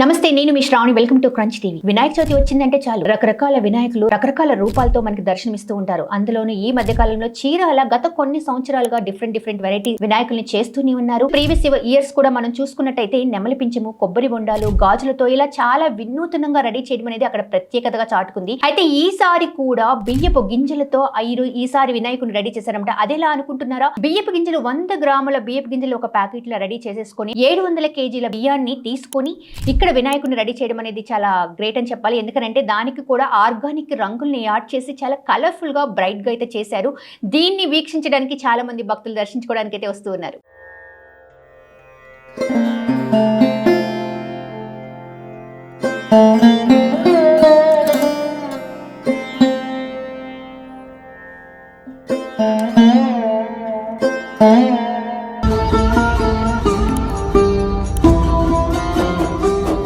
నమస్తే నేను మీ Sravani. Welcome to crunch TV Vinayaka Chavithi వచ్చిందంటే చాలు. రకరకాల వినాయకులు రకరకాల రూపాలతో మనకి దర్శనమిస్తూ ఉంటారు. అందులోనూ ఈ మధ్య కాలంలో చీరాల గత కొన్ని సంవత్సరాలుగా డిఫరెంట్ డిఫరెంట్ వెరైటీ వినాయకుల్ని చేస్తూనే ఉన్నారు. ప్రీవియస్ ఇయర్స్ కూడా మనం చూసుకున్నట్టయితే నెమలి పింఛము కొబ్బరి బొండాలు గాజులతో ఇలా చాలా వినూతనంగా రెడీ చేయడం అనేది అక్కడ ప్రత్యేకతగా చాటుకుంది. అయితే ఈసారి కూడా బియ్యపు గింజలతో ఐరు ఈసారి వినాయకుని రెడీ చేశారంట. అదేలా అనుకుంటున్నారా? బియ్యపు గింజలు వంద గ్రాముల బియ్యపు గింజలు ఒక ప్యాకెట్లో రెడీ చేసేసుకొని ఏడు వందల కేజీల బియ్యాన్ని తీసుకొని ఇక్కడ వినాయకుడిని రెడీ చేయడం అనేది చాలా గ్రేట్ అని చెప్పాలి. ఎందుకంటే దానికి కూడా ఆర్గానిక్ రంగుల్ని యాడ్ చేసి చాలా కలర్ఫుల్గా బ్రైట్గా అయితే చేశారు. దీన్ని వీక్షించడానికి చాలామంది భక్తులు దర్శించుకోవడానికి అయితే వస్తూ ఉన్నారు. Oh